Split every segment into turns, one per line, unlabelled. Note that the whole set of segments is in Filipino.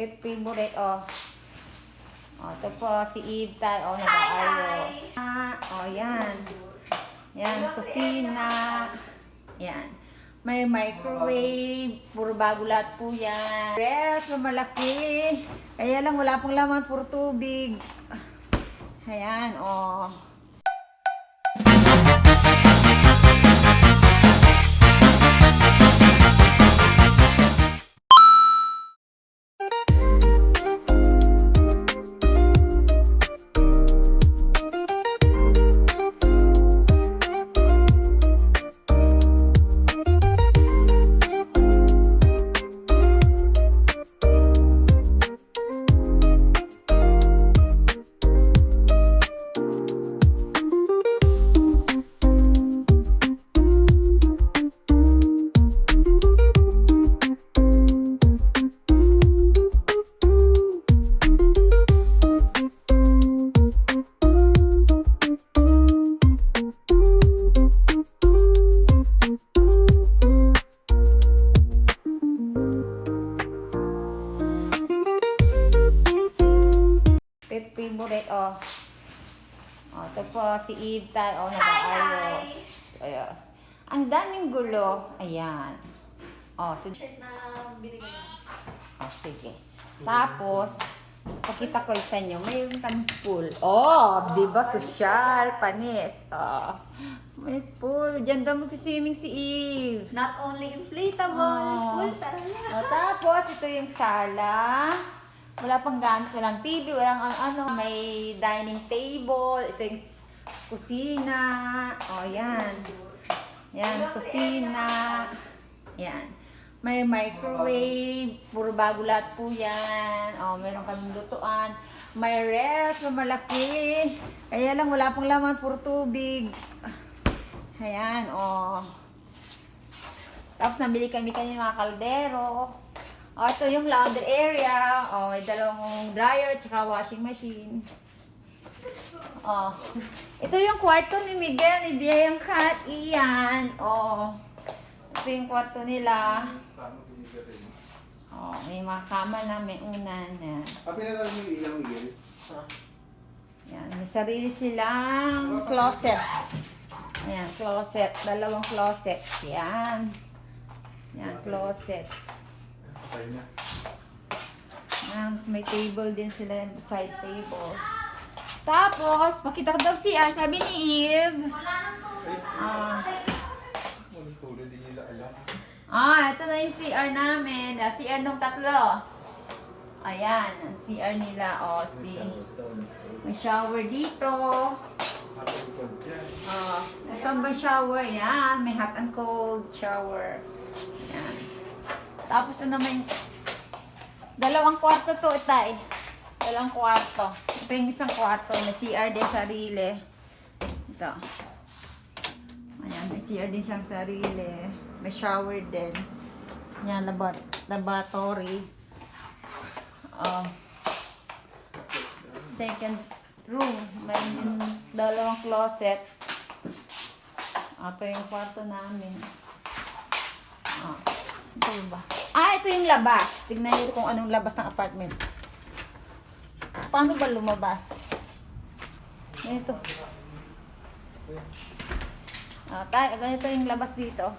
Fa- Favorite, oh. Oh, ito po, si Eve tayo. Oh, nag-aayos. Ah, oh, yan. Yan, kusina. Yan. May microwave. Puro bago lahat po yan. Ref, malaki. Kaya lang, wala pong laman. Puro tubig. Ayan, oh. Oh, ito po, si Eve tayo. Oh, nag-aayos. Ayan. Ang daming gulo. Ayan. Oh, sige.
Shirt na binigay.
Oh, sige. Tapos, pakita ko sa inyo, mayroon kami pool. Oh, di ba? Social, panis. Oh, may pool. Diyan daw mag-swimming si Eve.
Not only inflatable,
Oh.
full talaga.
Oh, tapos, ito yung sala. Wala pang gamit, walang TV, walang ano, ano, may dining table, ito yung kusina. Oh, yan. Yan, kusina. Yan. May microwave, puro bago lahat po yan. Oh, meron kaming lutuan. May ref na malaki. Kaya lang, wala pong laman, puro tubig. Ayan, oh. Tapos nabili kami kanina mga kaldero. O, ito yung laundry area. O, may dalawang dryer tsaka washing machine. O, ito yung kwarto ni Miguel, ni Biyayang Kat. Iyan. O, ito yung kwarto nila. O, may mga kama na, may unan. Yan.
Ah, pinatawag mo yung ilang Miguel?
Yan, may sarili silang closet. Ayan, closet. Dalawang closet. Yan. Yan, closet.
Patay na.
May table din sila, side table. Tapos, pakita ko daw siya, sabi ni Eve. Ah,
Walang tulad, di nila alam.
ah, ito na yung CR namin. Ah, CR nung tatlo. Ayan, ang CR nila. O, si, may shower dito.
Nakapagod yan.
Ah, saan ba shower? Yan, may hot and cold shower. Yan. Tapos ito naman, dalawang kwarto to, itay. Dalawang kwarto. Ito yung isang kwarto, may CR din sarili. Ito. Ayan, may CR din siyang sarili. May shower din. Yan, labat laboratory. Oh. Second room. May dalawang closet. Ito yung kwarto namin. Ah, ito ba? Ah, ito yung labas. Tignan niyo kung anong labas ng apartment. Paano ba lumabas? Ito. Ah, tayo, ganito yung labas dito.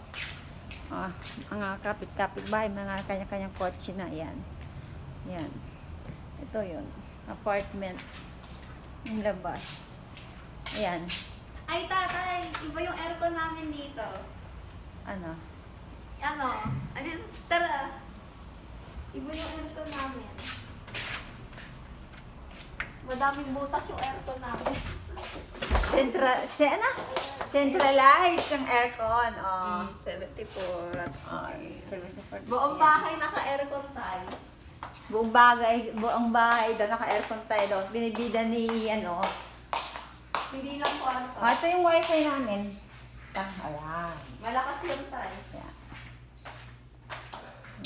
Ah, mga kapit-kapit bahay, mga kanya-kanyang kotse na yan. Yan. Ito yun. Apartment. Yung labas. Ayan.
Ay, tatay, iba yung aircon namin dito.
Ano?
Ano? Ano yun? Tara. Iba yung aircon namin. Madaming butas yung aircon namin.
Central, se, ano? Centralized yung aircon. Oh.
74.
Oh, 74.
Buong bahay naka-aircon tayo.
Buong bagay, buong bahay daw, naka-aircon tayo doon. Binibida ni, ano.
Hindi lang kwarto.
Ah, ito yung wifi namin. Ah, ayan.
Malakas yun tayo.
Yan.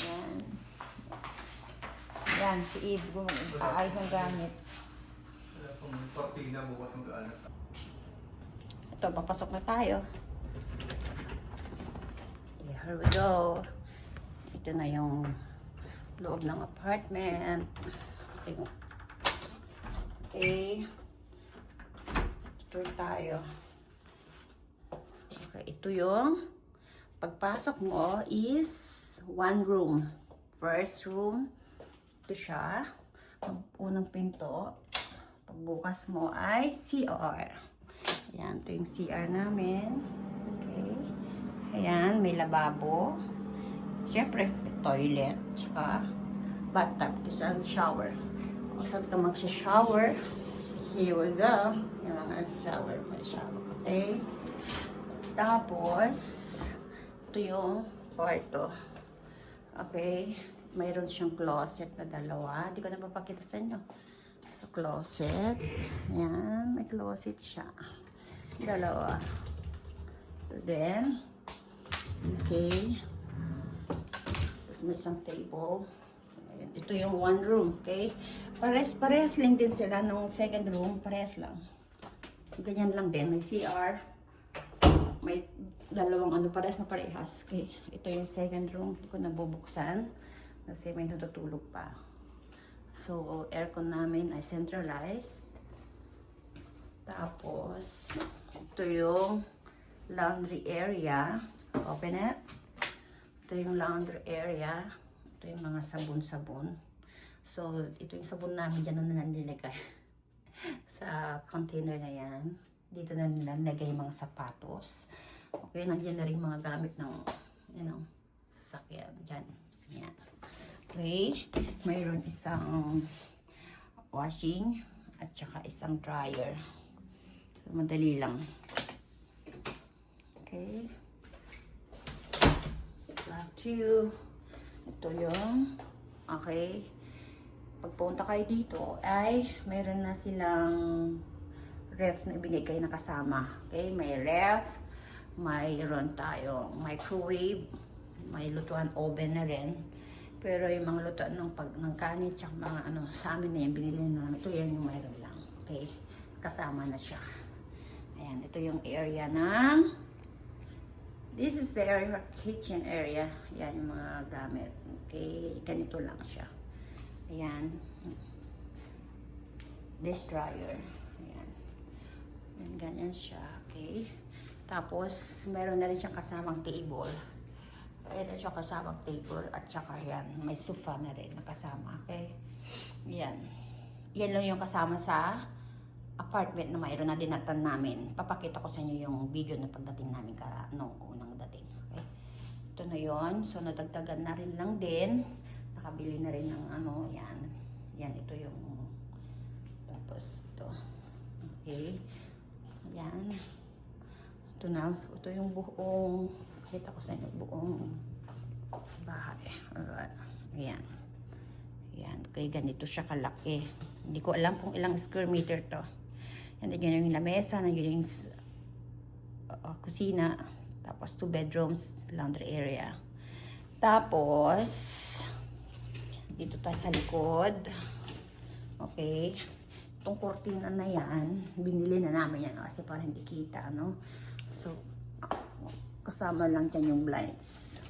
Yan. Yan, si Eve, aayos ang gamit.
Wala pang kortina bukas mag-anak.
Ito, papasok na tayo. Here we go. Ito na yung loob ng apartment. Okay. Tour tayo. Okay, ito yung pagpasok mo is one room. First room, ito siya. Ang unang pinto. Pagbukas mo ay CR. Ayan, ito yung CR namin. Okay. Ayan, may lababo. Siyempre, may toilet. Tsaka bathtub. Isang shower. Kung saan ka magsha-shower, here we go. Yan ang shower. May shower. Okay. Tapos, ito yung kwarto. Okay. Mayroon siyang closet na dalawa. Hindi ko na papakita sa inyo. So, closet. Yan. May closet siya. Dalawa. Ito din. Okay. Tapos may isang table. Ayan. Ito yung one room. Okay. Pares, parehas lang din sila nung second room. Parehas lang. Ganyan lang din. May CR. May dalawang ano, parehas na parehas. Okay. Ito yung second room. Hindi ko nabubuksan. Kasi may natutulog pa. So, aircon namin ay centralized. Tapos, ito yung laundry area. Open it. Ito yung laundry area. Ito yung mga sabon-sabon. So, ito yung sabon namin dyan na nanilagay sa container na yan. Dito na nilalagay yung mga sapatos. Okay, nandiyan na rin mga gamit ng, you know, sasakyan. Dyan. Yan. Okay. Mayroon isang washing at saka isang dryer. So, madali lang. Okay. Back to you. Ito yung, okay. Pagpunta kayo dito, ay mayroon na silang ref na ibinigay na kasama. Okay, may ref, mayroon tayong microwave, may lutuan oven na rin. Pero yung mga lutuan ng, pag, ng kanin, tsaka mga ano, sa amin na yan, binili na namin. Ito yung mayroon lang. Okay, kasama na siya. Ayan, ito yung area ng This is the area, kitchen area. Yan yung mga gamit. Okay, ganito lang siya. Ayan. This dryer. Ayan. Yan, ganyan siya. Okay. Tapos, meron na rin siyang kasamang table. Meron siya kasamang table at saka yan, may sofa na rin nakasama. Okay. Yan. Yan lang yung kasama sa apartment na mayroon na dinatan namin. Papakita ko sa inyo yung video na pagdating namin ka nung unang dating. Okay? Ito na yon So, nadagdagan na rin lang din. Nakabili na rin ng ano, yan. Yan, ito yung tapos ito. Okay? Yan. Ito na. Ito yung buong kita ko sa inyo, buong bahay. Alright. Ayan. Yan. Kaya ganito siya kalaki. Hindi ko alam kung ilang square meter to. Yan, nandiyan yung lamesa, nandiyan yung uh, kusina, tapos two bedrooms, laundry area. Tapos, dito tayo sa likod. Okay. Itong kortina na yan, binili na namin yan kasi para hindi kita, no? So, kasama lang dyan yung blinds.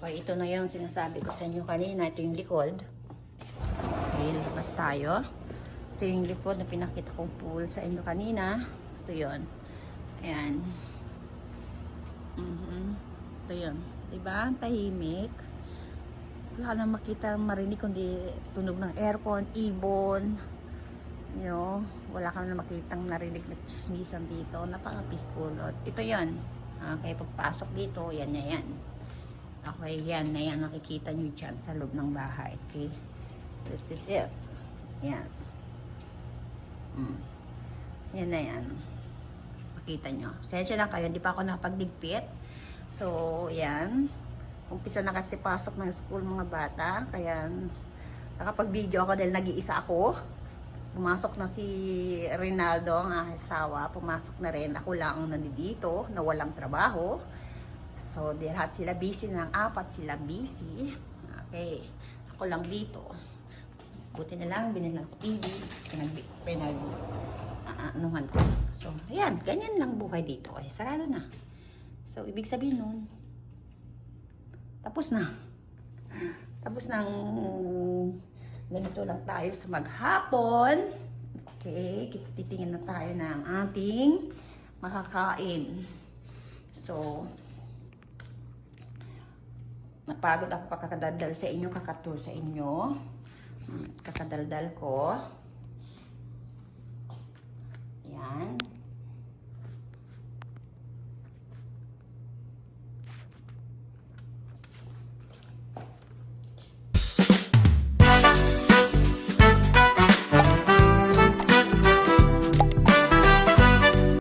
Okay, ito na yung sinasabi ko sa inyo kanina. Ito yung likod. Okay, labas tayo. Ito yung likod na pinakita kong pool sa inyo kanina. Ito yun. Ayan. Mhm. Ito yun. Diba? Ang tahimik. Wala ka na makita, marinig kundi tunog ng aircon, ibon. You know, wala ka na makitang narinig na chismisan dito. Napaka-peaceful. Ito yun. Okay, pagpasok dito, yan na yan. Okay, yan na yan. Nakikita nyo dyan sa loob ng bahay. Okay. This is it. Yan. Mm. Yan na yan. Makita nyo. Sensya lang kayo, hindi pa ako nakapagdigpit. So, yan. Umpisa na kasi pasok ng school mga bata. Kaya, nakapag-video ako dahil nag-iisa ako. Pumasok na si Rinaldo, ang asawa. Pumasok na rin. Ako lang ang nandito, na walang trabaho. So, lahat sila busy ng apat sila busy. Okay. Ako lang dito. Buti na lang, binila ko TV. Pinag, pinag, ah, anuhan ko. So, ayan, ganyan lang buhay dito. Ay, sarado na. So, ibig sabihin nun, tapos na. Tapos ng ganito lang tayo sa maghapon. Okay, titingin na tayo ng ating makakain. So, napagod ako kakadaldal sa inyo, kakatul sa inyo. Kakadaldal ko. Yan.